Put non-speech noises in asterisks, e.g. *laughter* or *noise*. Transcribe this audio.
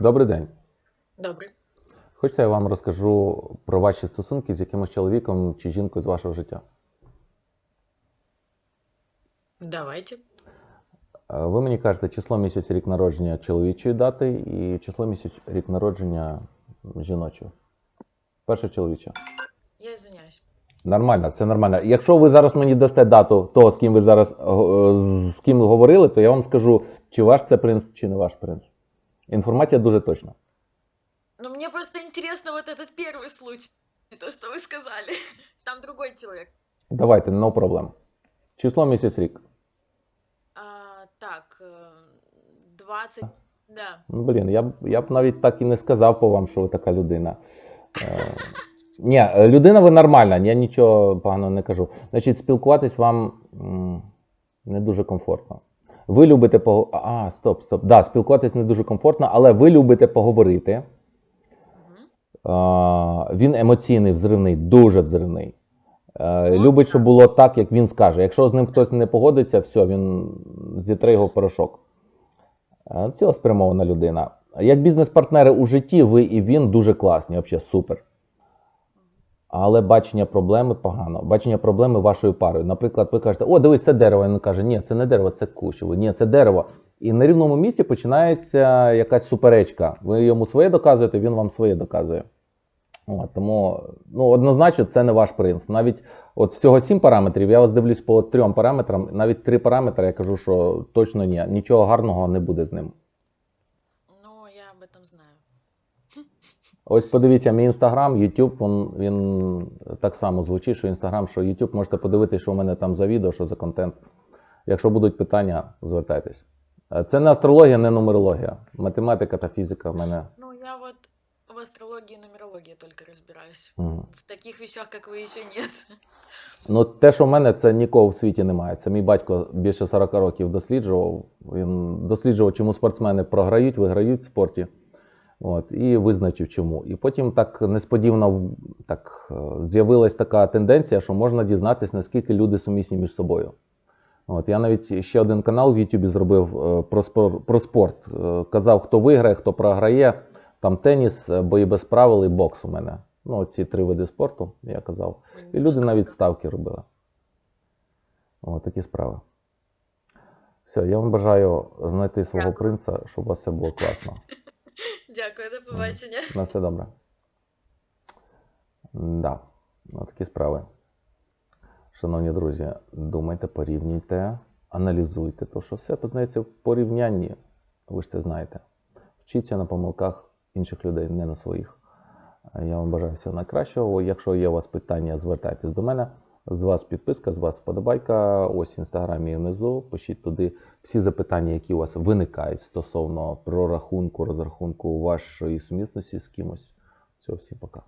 Добрий день. Добре. Хочете, я вам розкажу про ваші стосунки з якимось чоловіком чи жінкою з вашого життя? Давайте. Е, Ви мені кажете число місяць рік народження чоловічої дати і число місяць рік народження жіночого. Перше чоловіче. Я извиняюсь. Нормально, все нормально. Якщо ви зараз мені дасте дату того, з ким ви зараз е, з ким говорили, то я вам скажу, чи ваш це принц, чи не ваш принц. Інформація дуже точна. Но мне просто интересно вот этот первый случай, то, что вы сказали. *laughs* Там другой человек. Давайте, no problem. Число місяць рік. А, так, э, 20, да. Ну, блін, я б, я б навіть так і не сказав по вам, що ви така людина. Е, ні, е, людина ви нормальна, я нічого поганого не кажу. Значить, спілкуватись вам м, не дуже комфортно. Ви любите по. А, стоп, стоп. Да, спілкуватись не дуже комфортно, але ви любите поговорити. Е, він емоційний, взривний, дуже взривний. Е, любить, щоб було так, як він скаже. Якщо з ним хтось не погодиться, все, він зітре його в порошок. Е, Цілеспрямована людина. Як бізнес-партнери у житті, ви і він дуже класні, взагалі супер. Але бачення проблеми погано. Бачення проблеми вашою парою. Наприклад, ви кажете, о, дивись, це дерево. Він каже, ні, це не дерево, це кущ. Ні, це дерево. І на рівному місці починається якась суперечка. Ви йому своє доказуєте, він вам своє доказує. От, тому ну, однозначно це не ваш принц. Навіть от всього сім параметрів, я вас дивлюсь по трьом параметрам, навіть три параметри, я кажу, що точно ні, нічого гарного не буде з ним. Ну, я об этом знаю. Ось подивіться, мій інстаграм, YouTube, він, він так само звучить, що інстаграм, що YouTube, можете подивитися, що в мене там за відео, що за контент. Якщо будуть питання, звертайтесь. Е, Це не астрологія, не нумерологія. Математика та фізика в мене. Ну, я вот в астрологии и нумерологии только разбираюсь. Мгм. В таких вещах, как вы, еще нет. Ну, те, що в мене, це нікого в світі немає. Це мій батько більше 40 років досліджував. Він досліджував, чому спортсмени програють, виграють в спорті. От, і визначив чому. І потім так несподівано так, е, з'явилась така тенденція, що можна дізнатися, наскільки люди сумісні між собою. От, я навіть ще один канал в Ютубі зробив е, про, спор, про спорт. Е, Казав, хто виграє, хто програє. Там теніс, бої без правил і бокс у мене. Ну, ці три види спорту, я казав. І люди навіть ставки робили. О, такі справи. Все, я вам бажаю знайти свого принца, щоб у вас все було класно. *laughs* Дякую, до побачення. На все добре. Да, такі справи. Шановні друзі, думайте, порівнюйте, аналізуйте, то що все познається в порівнянні. Ви ж це знаєте. Вчіться на помилках інших людей, не на своїх. Я вам бажаю всього найкращого. Якщо є у вас питання, звертайтесь до мене. З вас підписка, з вас вподобайка. Ось в інстаграмі внизу. Пишіть туди всі запитання, які у вас виникають стосовно прорахунку, розрахунку вашої сумісності з кимось. Всього, всім пока.